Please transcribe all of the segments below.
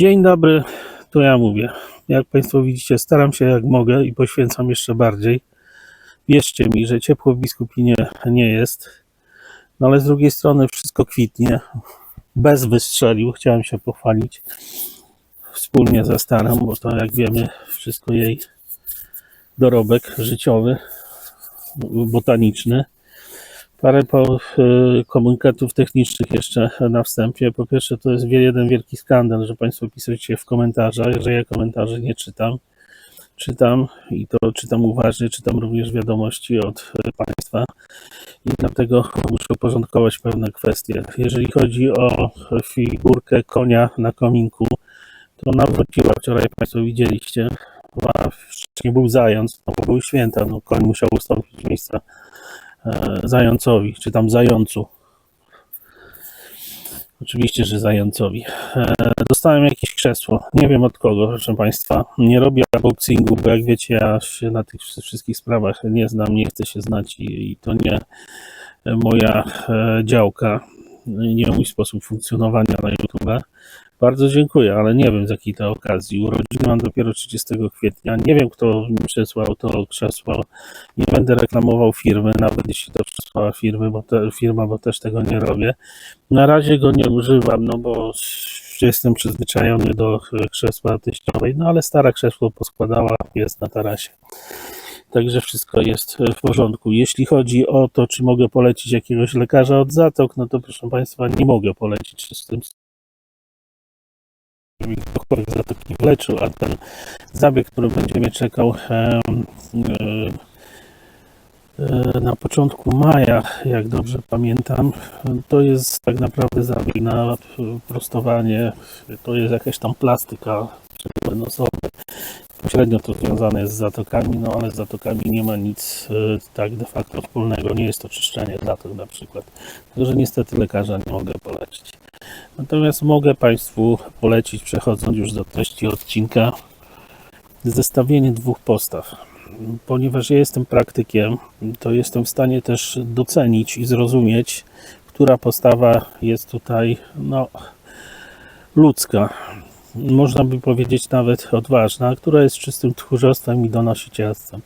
Dzień dobry, to ja mówię. Jak Państwo widzicie, staram się jak mogę i poświęcam jeszcze bardziej. Wierzcie mi, że ciepło w biskupinie nie jest, no ale z drugiej strony wszystko kwitnie. Bez wystrzelił, chciałem się pochwalić wspólnie ze starą, bo to jak wiemy, wszystko jej dorobek życiowy, botaniczny. Parę y, komunikatów technicznych jeszcze na wstępie. Po pierwsze, to jest jeden wielki skandal, że Państwo pisujecie w komentarzach, że ja komentarzy nie czytam. Czytam i to czytam uważnie, czytam również wiadomości od y, Państwa i dlatego muszę uporządkować pewne kwestie. Jeżeli chodzi o figurkę konia na kominku, to ona wróciła wczoraj, Państwo widzieliście. Wcześniej był zając, bo były święta, no koń musiał ustąpić miejsca zającowi, czy tam zającu. Oczywiście, że zającowi. E, dostałem jakieś krzesło. Nie wiem od kogo, proszę Państwa. Nie robię unboxingu, bo jak wiecie, ja się na tych wszystkich sprawach nie znam, nie chcę się znać i, i to nie moja e, działka, nie mój sposób funkcjonowania na YouTube. Bardzo dziękuję, ale nie wiem z jakiej to okazji. Urodziny mam dopiero 30 kwietnia. Nie wiem, kto mi przesłał to krzesło. Nie będę reklamował firmy, nawet jeśli to przesłała firmy, bo te, firma, bo też tego nie robię. Na razie go nie używam, no bo jestem przyzwyczajony do krzesła teściowej, no ale stara krzesło poskładała, jest na tarasie. Także wszystko jest w porządku. Jeśli chodzi o to, czy mogę polecić jakiegoś lekarza od zatok, no to proszę Państwa, nie mogę polecić z tym doktor zatoki wleczył, a ten zabieg, który będzie mnie czekał e, e, na początku maja, jak dobrze pamiętam, to jest tak naprawdę zabieg na prostowanie, to jest jakaś tam plastyka nosowa. Pośrednio to związane jest z zatokami, no ale z zatokami nie ma nic e, tak de facto wspólnego. Nie jest to czyszczenie zatok na przykład. Także niestety lekarza nie mogę polecić. Natomiast mogę Państwu polecić, przechodząc już do treści odcinka, zestawienie dwóch postaw. Ponieważ ja jestem praktykiem, to jestem w stanie też docenić i zrozumieć, która postawa jest tutaj no, ludzka. Można by powiedzieć nawet odważna, która jest czystym tchórzostwem i donosicielstwem.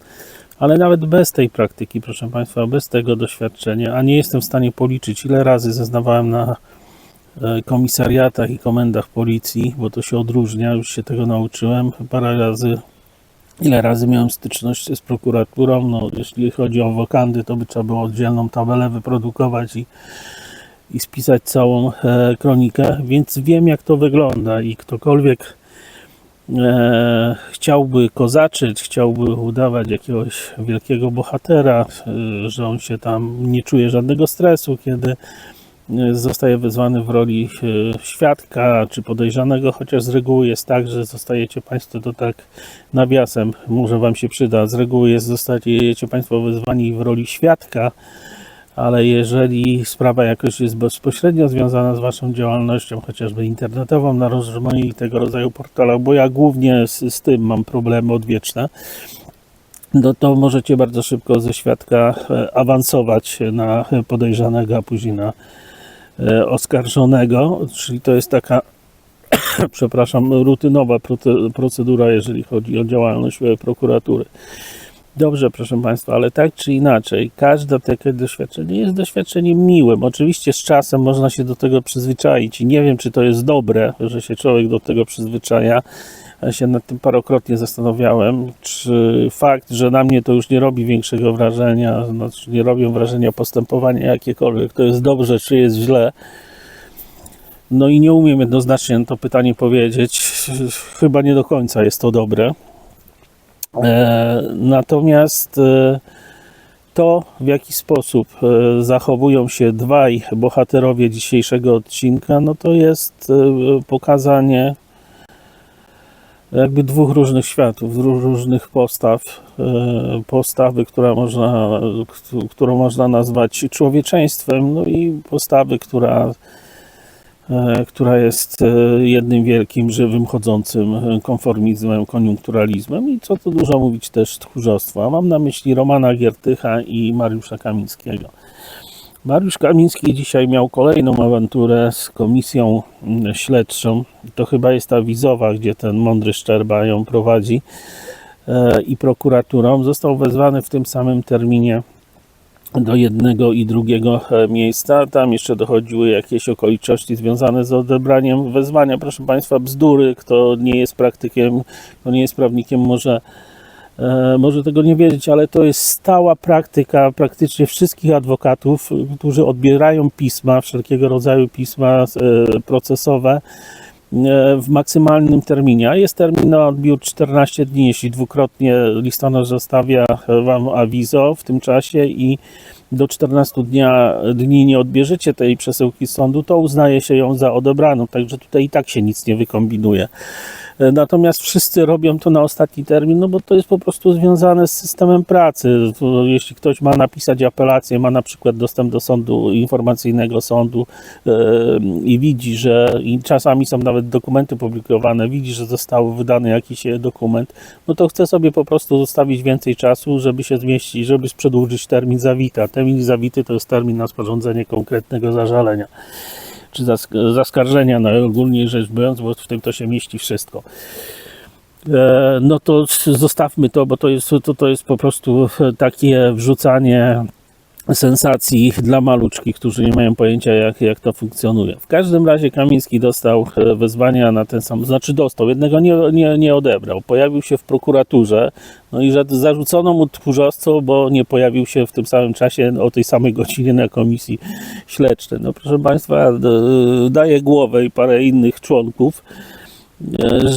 Ale nawet bez tej praktyki, proszę Państwa, bez tego doświadczenia, a nie jestem w stanie policzyć, ile razy zeznawałem na komisariatach i komendach policji, bo to się odróżnia, już się tego nauczyłem parę razy. Ile razy miałem styczność z prokuraturą? No, jeśli chodzi o wokandy, to by trzeba było oddzielną tabelę wyprodukować i, i spisać całą e, kronikę, więc wiem, jak to wygląda i ktokolwiek e, chciałby kozaczyć, chciałby udawać jakiegoś wielkiego bohatera, e, że on się tam nie czuje żadnego stresu, kiedy e, zostaje wezwany w roli e, świadka czy podejrzanego, chociaż z reguły jest tak, że zostajecie Państwo to tak nawiasem, może Wam się przyda, z reguły jest zostajecie Państwo wezwani w roli świadka, ale jeżeli sprawa jakoś jest bezpośrednio związana z Waszą działalnością, chociażby internetową, na rozmaitego rodzaju portalach, bo ja głównie z, z tym mam problemy odwieczne, no to możecie bardzo szybko ze świadka e, awansować na podejrzanego, a później na e, oskarżonego, czyli to jest taka, przepraszam, rutynowa procedura, jeżeli chodzi o działalność e, prokuratury. Dobrze, proszę Państwa, ale tak czy inaczej, każde takie doświadczenie jest doświadczeniem miłym. Oczywiście z czasem można się do tego przyzwyczaić i nie wiem, czy to jest dobre, że się człowiek do tego przyzwyczaja. Się nad tym parokrotnie zastanawiałem, czy fakt, że na mnie to już nie robi większego wrażenia, znaczy nie robią wrażenia postępowania jakiekolwiek, to jest dobrze, czy jest źle. No i nie umiem jednoznacznie na to pytanie powiedzieć. Chyba nie do końca jest to dobre. E, Natomiast e, to, w jaki sposób e, zachowują się dwaj bohaterowie dzisiejszego odcinka, no to jest e, pokazanie jakby dwóch różnych światów, różnych postaw. E, Postawy, która można, którą można nazwać człowieczeństwem, no i postawy, która e, która jest e, jednym wielkim, żywym, chodzącym konformizmem, koniunkturalizmem i co tu dużo mówić też tchórzostwa. Mam na myśli Romana Giertycha i Mariusza Kamińskiego. Mariusz Kamiński dzisiaj miał kolejną awanturę z komisją śledczą. To chyba jest ta wizowa, gdzie ten mądry Szczerba ją prowadzi e, i prokuraturą. Został wezwany w tym samym terminie do jednego i drugiego e, miejsca. Tam jeszcze dochodziły jakieś okoliczności związane z odebraniem wezwania. Proszę Państwa, bzdury. Kto nie jest praktykiem, kto nie jest prawnikiem, może, może tego nie wiedzieć, ale to jest stała praktyka praktycznie wszystkich adwokatów, którzy odbierają pisma, wszelkiego rodzaju pisma e, procesowe e, w maksymalnym terminie. A jest termin na odbiór 14 dni. Jeśli dwukrotnie listonosz zostawia Wam awizo w tym czasie i do 14 dnia, dni nie odbierzecie tej przesyłki z sądu, to uznaje się ją za odebraną. Także tutaj i tak się nic nie wykombinuje. E, Natomiast wszyscy robią to na ostatni termin, no bo to jest po prostu związane z systemem pracy. Jeśli ktoś ma napisać apelację, ma na przykład dostęp do sądu informacyjnego sądu e, i widzi, że i czasami są nawet dokumenty publikowane, widzi, że został wydany jakiś dokument, no to chce sobie po prostu zostawić więcej czasu, żeby się zmieścić, żeby przedłużyć termin zawita. Termin zawity to jest termin na sporządzenie konkretnego zażalenia czy zask- zaskarżenia, najogólniej rzecz biorąc, bo w tym to się mieści wszystko. E, No to zostawmy to, bo to jest, to, to jest po prostu takie wrzucanie sensacji dla maluczkich, którzy nie mają pojęcia, jak, jak to funkcjonuje. W każdym razie Kamiński dostał e, wezwania na ten sam, znaczy dostał, jednego nie, nie, nie odebrał. Pojawił się w prokuraturze, no i że zarzucono mu tchórzostwo, bo nie pojawił się w tym samym czasie o tej samej godzinie na komisji śledczej. No proszę Państwa, d- daje głowę i parę innych członków, e,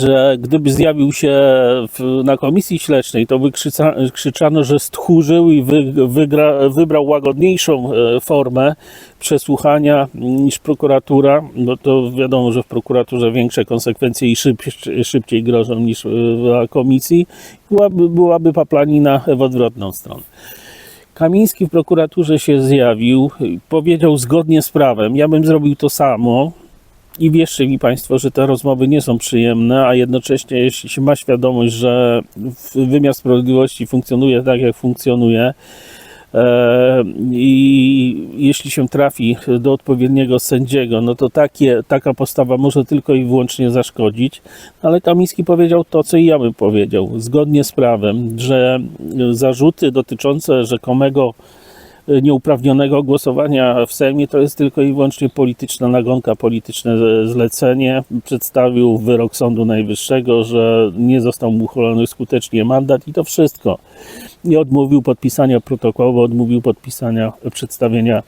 że gdyby zjawił się w, na komisji śledczej, to by krzyca, krzyczano, że stchórzył i wy, wygra, wybrał łagodniejszą e, formę przesłuchania niż prokuratura, no to wiadomo, że w prokuraturze większe konsekwencje i szyb, szybciej grożą niż e, w komisji. Byłaby, byłaby paplanina w odwrotną stronę. Kamiński w prokuraturze się zjawił, powiedział zgodnie z prawem, ja bym zrobił to samo, i wierzcie mi Państwo, że te rozmowy nie są przyjemne, a jednocześnie, jeśli się ma świadomość, że wymiar sprawiedliwości funkcjonuje tak, jak funkcjonuje, e, i jeśli się trafi do odpowiedniego sędziego, no to takie, taka postawa może tylko i wyłącznie zaszkodzić. Ale Kamiński powiedział to, co i ja bym powiedział, zgodnie z prawem, że zarzuty dotyczące rzekomego nieuprawnionego głosowania w Sejmie to jest tylko i wyłącznie polityczna nagonka, polityczne zlecenie. Przedstawił wyrok Sądu Najwyższego, że nie został mu uchylony skutecznie mandat i to wszystko. Nie odmówił podpisania protokołu, odmówił podpisania, przedstawienia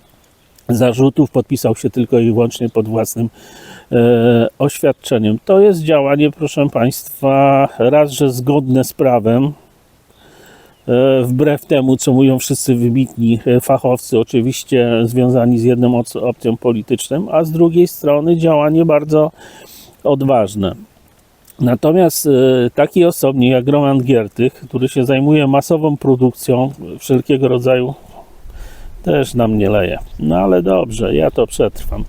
zarzutów, podpisał się tylko i wyłącznie pod własnym e, oświadczeniem. To jest działanie, proszę Państwa, raz, że zgodne z prawem, wbrew temu, co mówią wszyscy wybitni e, fachowcy, oczywiście związani z jedną oc- opcją polityczną, a z drugiej strony działanie bardzo odważne. Natomiast e, taki osobnik jak Roman Giertych, który się zajmuje masową produkcją wszelkiego rodzaju, też nam nie leje. No ale dobrze, ja to przetrwam.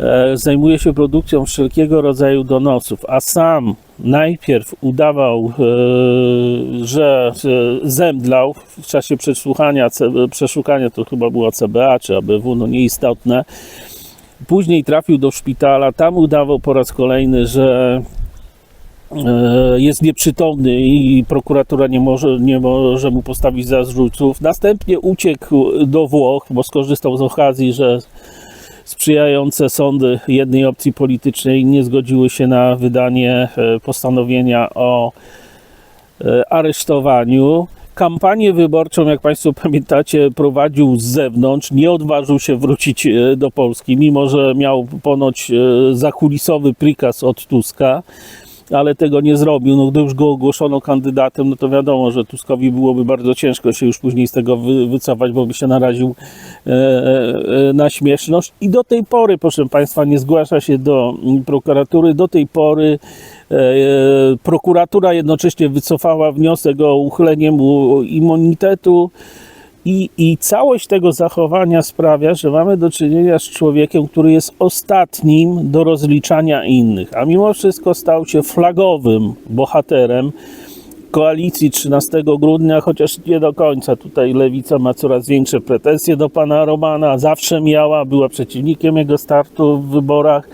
E, Zajmuje się produkcją wszelkiego rodzaju donosów, a sam najpierw udawał, e, że e, zemdlał w czasie przesłuchania, C- przeszukania, to chyba było CBA czy ABW, no nieistotne. Później trafił do szpitala, tam udawał po raz kolejny, że e, jest nieprzytomny i prokuratura nie może, nie może mu postawić zarzutów. Następnie uciekł do Włoch, bo skorzystał z okazji, że sprzyjające sądy jednej opcji politycznej nie zgodziły się na wydanie e, postanowienia o e, aresztowaniu. Kampanię wyborczą, jak Państwo pamiętacie, prowadził z zewnątrz, nie odważył się wrócić e, do Polski, mimo że miał ponoć zakulisowy prikaz od Tuska ale tego nie zrobił. No, gdy już go ogłoszono kandydatem, no to wiadomo, że Tuskowi byłoby bardzo ciężko się już później z tego wy, wycofać, bo by się naraził e, e, na śmieszność. I do tej pory, proszę Państwa, nie zgłasza się do mm, prokuratury. Do tej pory e, prokuratura jednocześnie wycofała wniosek o uchylenie mu immunitetu. I, I całość tego zachowania sprawia, że mamy do czynienia z człowiekiem, który jest ostatnim do rozliczania innych, a mimo wszystko stał się flagowym bohaterem koalicji 13 grudnia, chociaż nie do końca. Tutaj lewica ma coraz większe pretensje do pana Romana. Zawsze miała, była przeciwnikiem jego startu w wyborach.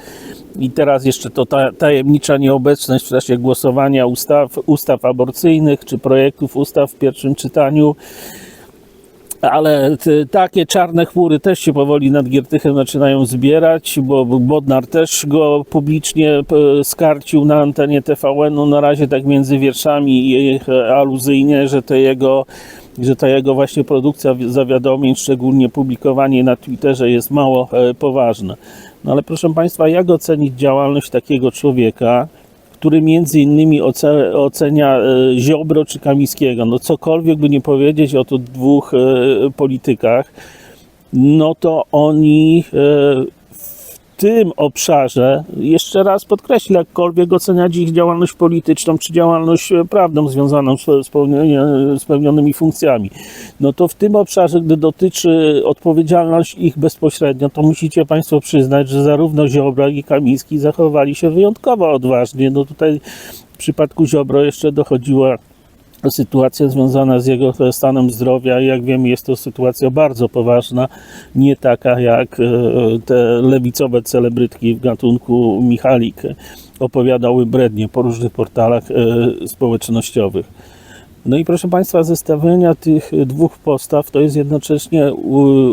I teraz jeszcze to ta, tajemnicza nieobecność w czasie głosowania ustaw, ustaw aborcyjnych czy projektów ustaw w pierwszym czytaniu. Ale t- takie czarne chmury też się powoli nad Giertychem zaczynają zbierać, bo bo Bodnar też go publicznie p- skarcił na antenie TVN-u, na razie tak między wierszami i e, aluzyjnie, że te jego że ta jego właśnie produkcja wi- zawiadomień, szczególnie publikowanie na Twitterze jest mało e, poważne. No ale proszę Państwa, jak ocenić działalność takiego człowieka, który między innymi oce, ocenia e, Ziobro czy Kamińskiego. No cokolwiek by nie powiedzieć o tych dwóch e, politykach, no to oni e, tym obszarze, jeszcze raz podkreślę, jakkolwiek oceniać ich działalność polityczną czy działalność e, prawną związaną pełnienie- z pełnionymi funkcjami, no to w tym obszarze, gdy dotyczy odpowiedzialność ich bezpośrednio, to musicie Państwo przyznać, że zarówno Ziobro, jak i Kamiński zachowali się wyjątkowo odważnie. No tutaj w przypadku Ziobro jeszcze dochodziła sytuacja związana z jego stanem zdrowia. Jak wiemy, jest to sytuacja bardzo poważna, nie taka jak e, te lewicowe celebrytki w gatunku Michalik opowiadały brednie po różnych portalach e, społecznościowych. No i proszę Państwa, zestawienia tych dwóch postaw to jest jednocześnie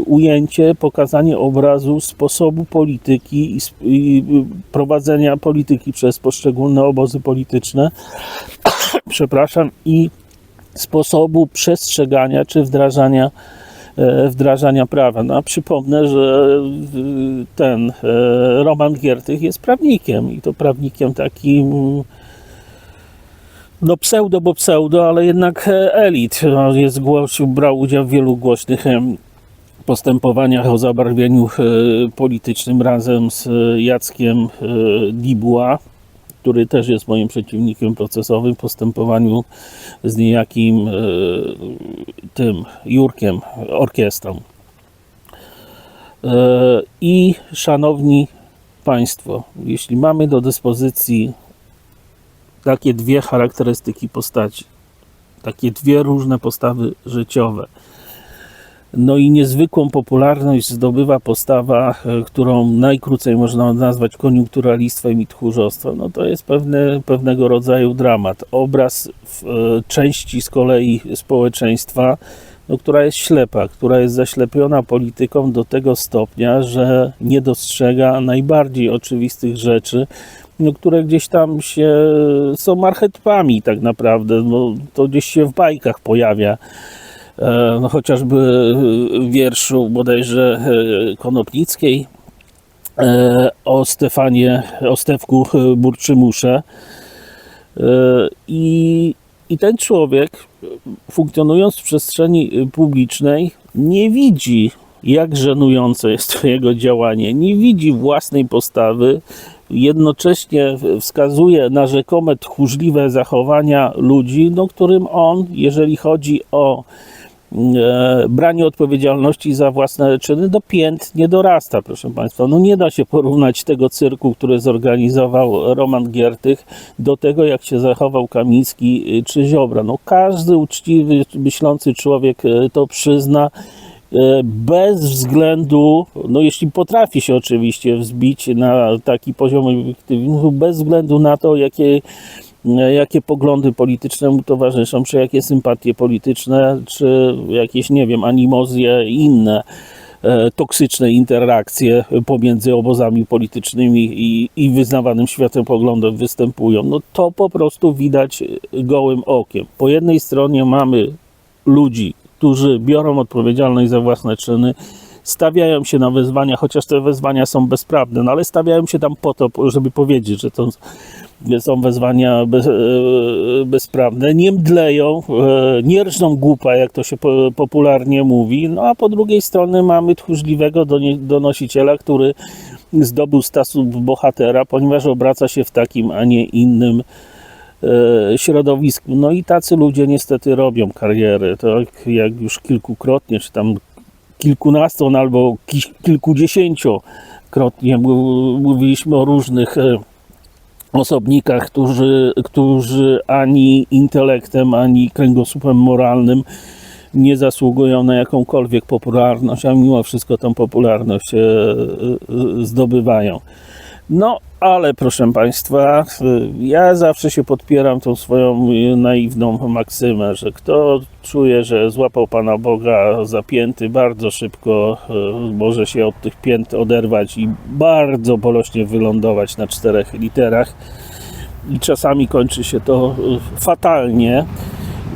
ujęcie, pokazanie obrazu sposobu polityki i, i prowadzenia polityki przez poszczególne obozy polityczne przepraszam, i sposobu przestrzegania czy wdrażania, e, wdrażania prawa. No, a przypomnę, że y, ten e, Roman Giertych jest prawnikiem i to prawnikiem takim no pseudo, bo pseudo, ale jednak e, elit. No, Jest brał udział w wielu głośnych em, postępowaniach o zabarwieniu e, politycznym razem z e, Jackiem e, Dibła, który też jest moim przeciwnikiem procesowym w postępowaniu z niejakim e, tym Jurkiem, orkiestrą. E, I szanowni Państwo, jeśli mamy do dyspozycji takie dwie charakterystyki postaci, takie dwie różne postawy życiowe, no i niezwykłą popularność zdobywa postawa, e, którą najkrócej można nazwać koniunkturalistwem i tchórzostwem. No to jest pewne, pewnego rodzaju dramat. Obraz w e, części z kolei społeczeństwa, no, która jest ślepa, która jest zaślepiona polityką do tego stopnia, że nie dostrzega najbardziej oczywistych rzeczy, no, które gdzieś tam się są archetypami tak naprawdę. No, to gdzieś się w bajkach pojawia e, no, chociażby w wierszu bodajże e, Konopnickiej e, o Stefanie, o Stefku e, Burczymusze. E, I, I ten człowiek, funkcjonując w przestrzeni publicznej, nie widzi, jak żenujące jest to jego działanie, nie widzi własnej postawy, jednocześnie wskazuje na rzekome tchórzliwe zachowania ludzi, no, którym on, jeżeli chodzi o e, branie odpowiedzialności za własne czyny do pięt nie dorasta, proszę Państwa. No nie da się porównać tego cyrku, który zorganizował Roman Giertych do tego, jak się zachował Kamiński y, czy Ziobra. No każdy uczciwy, myślący człowiek y, to przyzna bez względu, no jeśli potrafi się oczywiście wzbić na taki poziom obiektywizmu, bez względu na to, jakie e, jakie poglądy polityczne mu towarzyszą, czy jakie sympatie polityczne, czy jakieś, nie wiem, animozje inne e, toksyczne interakcje pomiędzy obozami politycznymi i, i wyznawanym światopoglądem występują. No to po prostu widać gołym okiem. Po jednej stronie mamy ludzi, którzy biorą odpowiedzialność za własne czyny, stawiają się na wezwania, chociaż te wezwania są bezprawne, no ale stawiają się tam po to, żeby powiedzieć, że to są wezwania bez, e, bezprawne, nie mdleją, e, nie rżną głupa, jak to się po, popularnie mówi, no a po drugiej stronie mamy tchórzliwego donosiciela, który zdobył status bohatera, ponieważ obraca się w takim, a nie innym środowisku. No i tacy ludzie niestety robią kariery, tak jak już kilkukrotnie, czy tam kilkunastą albo ki- kilkudziesięciokrotnie mówiliśmy o różnych e, osobnikach, którzy, którzy ani intelektem, ani kręgosłupem moralnym nie zasługują na jakąkolwiek popularność, a mimo wszystko tą popularność e, e, zdobywają. No, ale proszę Państwa, e, ja zawsze się podpieram tą swoją naiwną maksymę, że kto czuje, że złapał Pana Boga za pięty, bardzo szybko e, może się od tych pięt oderwać i bardzo boleśnie wylądować na czterech literach. I czasami kończy się to e, fatalnie.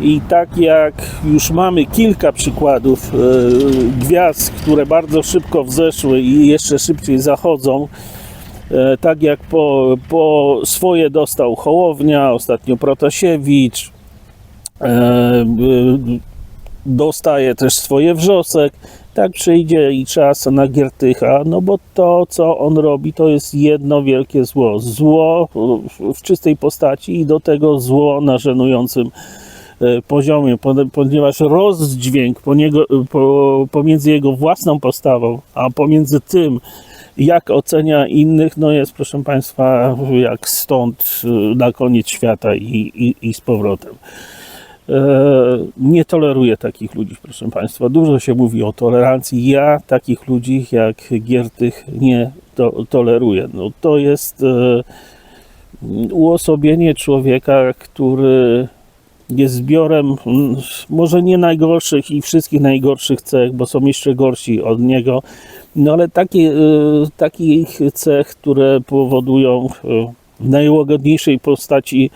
I tak jak już mamy kilka przykładów gwiazd, które bardzo szybko wzeszły i jeszcze szybciej zachodzą, tak jak po, po swoje dostał Hołownia, ostatnio Protasiewicz, e, e, dostaje też swoje wrzosek, tak przyjdzie i czas na Giertycha, no bo to, co on robi, to jest jedno wielkie zło. Zło w- czystej postaci i do tego zło na żenującym e, poziomie, ponieważ rozdźwięk po niego, po, pomiędzy jego własną postawą, a pomiędzy tym, jak ocenia innych, no jest, proszę Państwa, jak stąd e, na koniec świata i, i, i z powrotem. E, nie toleruję takich ludzi, proszę Państwa. Dużo się mówi o tolerancji. Ja takich ludzi jak Giertych nie to, toleruję. No, to jest e, uosobienie człowieka, który jest zbiorem może nie najgorszych i wszystkich najgorszych cech, bo są jeszcze gorsi od niego, no ale takie, e, takich cech, które powodują e, w najłagodniejszej postaci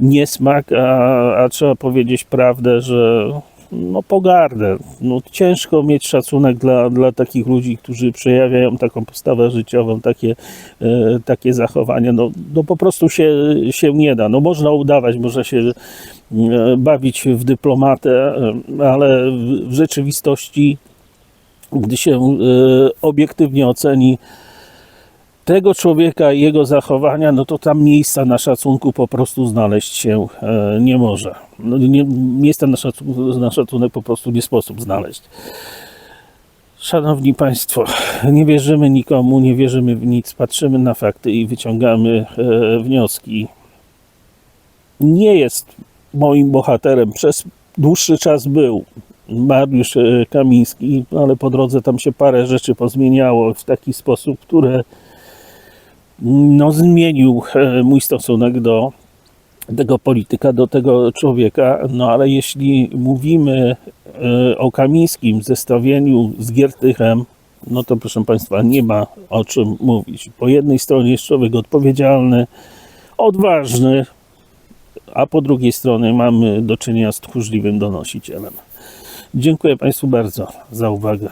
niesmak, a, a trzeba powiedzieć prawdę, że no pogardę. No, ciężko mieć szacunek dla, dla takich ludzi, którzy przejawiają taką postawę życiową, takie, e, takie zachowania. No, no po prostu się, się nie da. No można udawać, można się e, bawić w dyplomatę, ale w, w rzeczywistości, gdy się e, obiektywnie oceni tego człowieka i jego zachowania, no to tam miejsca na szacunku po prostu znaleźć się e, nie może. No, nie, miejsca na, szacu, na szacunek po prostu nie sposób znaleźć. Szanowni Państwo, nie wierzymy nikomu, nie wierzymy w nic, patrzymy na fakty i wyciągamy e, wnioski. Nie jest moim bohaterem, przez dłuższy czas był Mariusz e, Kamiński, ale po drodze tam się parę rzeczy pozmieniało w taki sposób, które no, zmienił e, mój stosunek do tego polityka, do tego człowieka. No ale jeśli mówimy e, o Kamińskim w zestawieniu z Giertychem, no to proszę Państwa, nie ma o czym mówić. Po jednej stronie jest człowiek odpowiedzialny, odważny, a po drugiej stronie mamy do czynienia z tchórzliwym donosicielem. Dziękuję Państwu bardzo za uwagę.